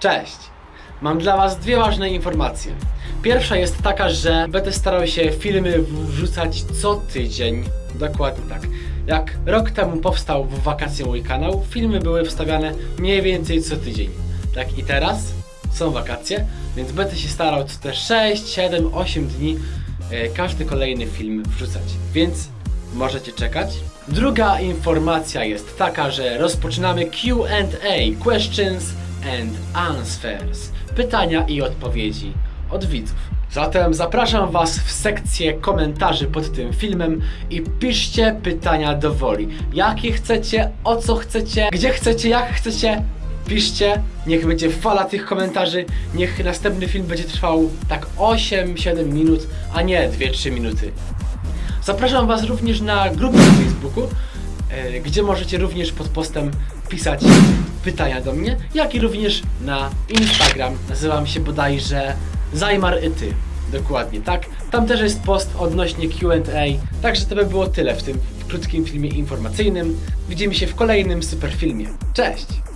Cześć! Mam dla Was dwie ważne informacje. Pierwsza jest taka, że będę starał się filmy wrzucać co tydzień. Dokładnie tak. Jak rok temu powstał w wakacje mój kanał, filmy były wstawiane mniej więcej co tydzień. Tak i teraz są wakacje, więc będę się starał co te 6, 7, 8 dni e, każdy kolejny film wrzucać. Więc możecie czekać. Druga informacja jest taka, że rozpoczynamy QA Questions and Answers pytania i odpowiedzi od widzów. Zatem zapraszam Was w sekcję komentarzy pod tym filmem i piszcie pytania do woli. Jakie chcecie, o co chcecie, gdzie chcecie, jak chcecie, piszcie. Niech będzie fala tych komentarzy. Niech następny film będzie trwał tak 8-7 minut, a nie 2-3 minuty. Zapraszam Was również na grupę na Facebooku, e, gdzie możecie również pod postem pisać pytania do mnie, jak i również na Instagram. Nazywam się bodajże Zajmar i Ty. Dokładnie, tak? Tam też jest post odnośnie Q&A. Także to by było tyle w tym krótkim filmie informacyjnym. Widzimy się w kolejnym super filmie. Cześć!